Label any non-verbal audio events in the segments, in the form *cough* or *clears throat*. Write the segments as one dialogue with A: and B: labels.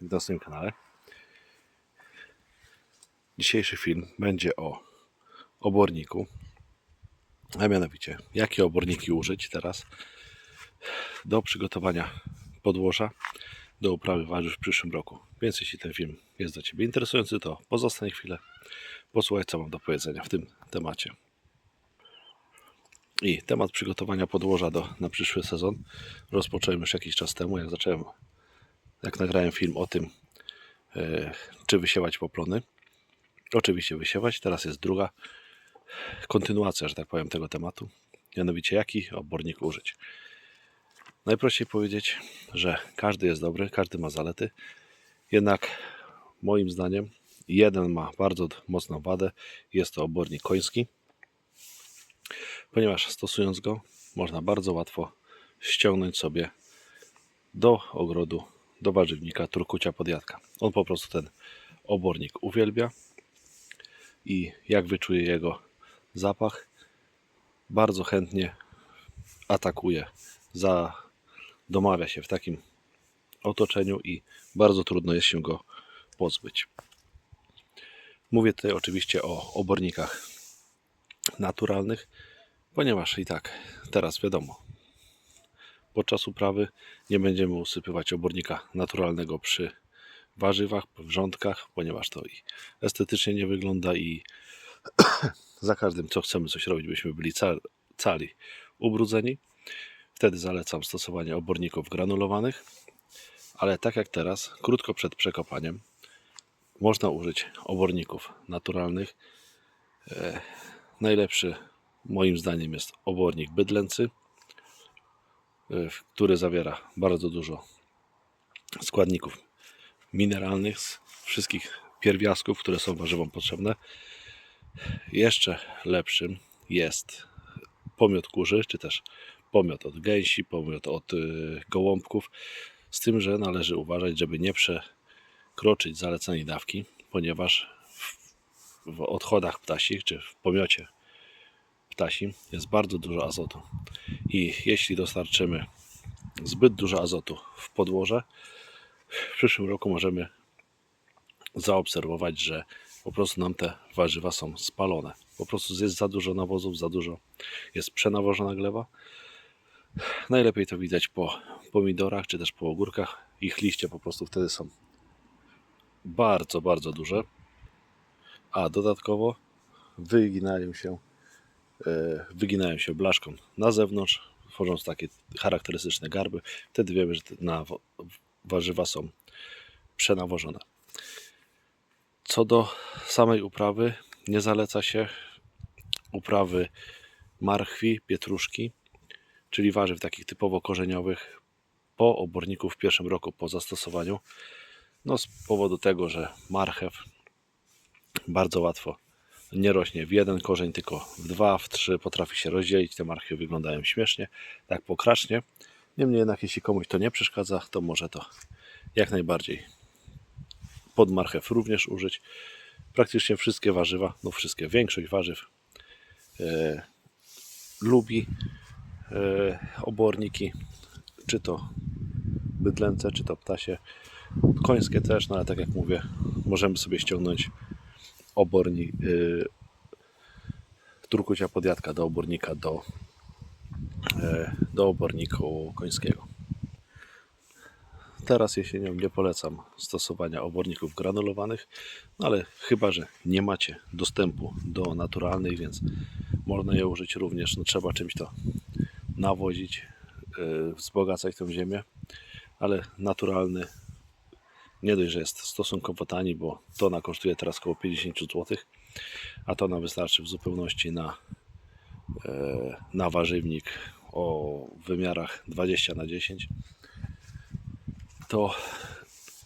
A: na swoim kanale. Dzisiejszy film będzie o oborniku, a mianowicie jakie oborniki użyć teraz do przygotowania podłoża do uprawy warzyw w przyszłym roku. Więc jeśli ten film jest dla Ciebie interesujący, to pozostań chwilę, posłuchaj co mam do powiedzenia w tym temacie. I temat przygotowania podłoża do, na przyszły sezon rozpocząłem już jakiś czas temu, jak zacząłem, jak nagrałem film o tym, e, czy wysiewać poplony. Oczywiście wysiewać. Teraz jest druga kontynuacja, że tak powiem, tego tematu. Mianowicie, jaki obornik użyć. Najprościej powiedzieć, że każdy jest dobry, każdy ma zalety. Jednak moim zdaniem jeden ma bardzo mocną wadę. Jest to obornik koński ponieważ stosując go można bardzo łatwo ściągnąć sobie do ogrodu, do warzywnika turkucia podjadka. On po prostu ten obornik uwielbia i jak wyczuje jego zapach, bardzo chętnie atakuje, za, domawia się w takim otoczeniu i bardzo trudno jest się go pozbyć. Mówię tutaj oczywiście o obornikach naturalnych, ponieważ i tak teraz wiadomo, podczas uprawy nie będziemy usypywać obornika naturalnego przy warzywach, wrzątkach, ponieważ to i estetycznie nie wygląda i *clears throat* za każdym co chcemy coś robić, byśmy byli ca- cali ubrudzeni. Wtedy zalecam stosowanie oborników granulowanych, ale tak jak teraz, krótko przed przekopaniem, można użyć oborników naturalnych. E, najlepszy moim zdaniem jest obornik bydlęcy, który zawiera bardzo dużo składników mineralnych z wszystkich pierwiastków, które są warzywom potrzebne. Jeszcze lepszym jest pomiot kurzy, czy też pomiot od gęsi, pomiot od y, gołąbków, z tym, że należy uważać, żeby nie przekroczyć zalecanej dawki, ponieważ w odchodach ptasich, czy w pomiocie ptasim jest bardzo dużo azotu. I jeśli dostarczymy zbyt dużo azotu w podłoże, w przyszłym roku możemy zaobserwować, że po prostu nam te warzywa są spalone. Po prostu jest za dużo nawozów, za dużo jest przenawożona gleba. Najlepiej to widać po pomidorach czy też po ogórkach. Ich liście po prostu wtedy są bardzo, bardzo duże. A dodatkowo wyginają się wyginają się blaszką na zewnątrz, tworząc takie charakterystyczne garby. Wtedy wiemy, że na warzywa są przenawożone. Co do samej uprawy, nie zaleca się uprawy marchwi, pietruszki, czyli warzyw takich typowo korzeniowych po oborniku w pierwszym roku po zastosowaniu. No z powodu tego, że marchew bardzo łatwo nie rośnie w jeden korzeń, tylko w dwa, w trzy potrafi się rozdzielić. Te marchwie wyglądają śmiesznie, tak pokracznie. Niemniej jednak, jeśli komuś to nie przeszkadza, to może to jak najbardziej pod marchew również użyć. Praktycznie wszystkie warzywa, no wszystkie, większość warzyw e, lubi e, oborniki, czy to bydlęce, czy to ptasie. Końskie też, no ale tak jak mówię, możemy sobie ściągnąć obornik, y, turkucia podjadka do obornika do, e, do oborniku końskiego. Teraz jesienią nie polecam stosowania oborników granulowanych, no ale chyba, że nie macie dostępu do naturalnych, więc można je użyć również. No, trzeba czymś to nawozić, yy, wzbogacać tę ziemię, ale naturalny nie dość, że jest stosunkowo tani, bo tona kosztuje teraz około 50 zł, a tona wystarczy w zupełności na, e, na warzywnik o wymiarach 20 na 10 to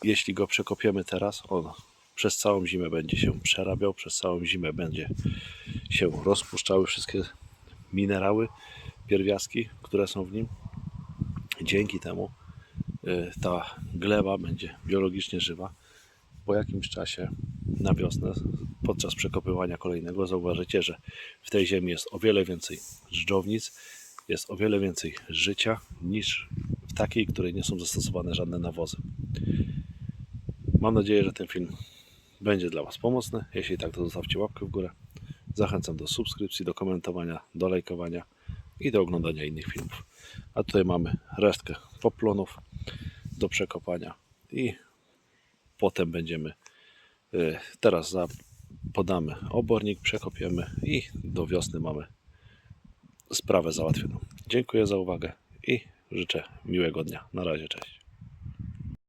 A: jeśli go przekopiemy teraz, on przez całą zimę będzie się przerabiał, przez całą zimę będzie się rozpuszczały wszystkie minerały, pierwiastki, które są w nim. Dzięki temu ta gleba będzie biologicznie żywa. Po jakimś czasie na wiosnę, podczas przekopywania kolejnego, zauważycie, że w tej ziemi jest o wiele więcej żdżownic, jest o wiele więcej życia niż w takiej, której nie są zastosowane żadne nawozy. Mam nadzieję, że ten film będzie dla Was pomocny. Jeśli tak, to zostawcie łapkę w górę. Zachęcam do subskrypcji, do komentowania, do lajkowania i do oglądania innych filmów. A tutaj mamy resztkę poplonów do przekopania i potem będziemy y, teraz podamy obornik, przekopiemy i do wiosny mamy sprawę załatwioną. Dziękuję za uwagę i życzę miłego dnia. Na razie, cześć.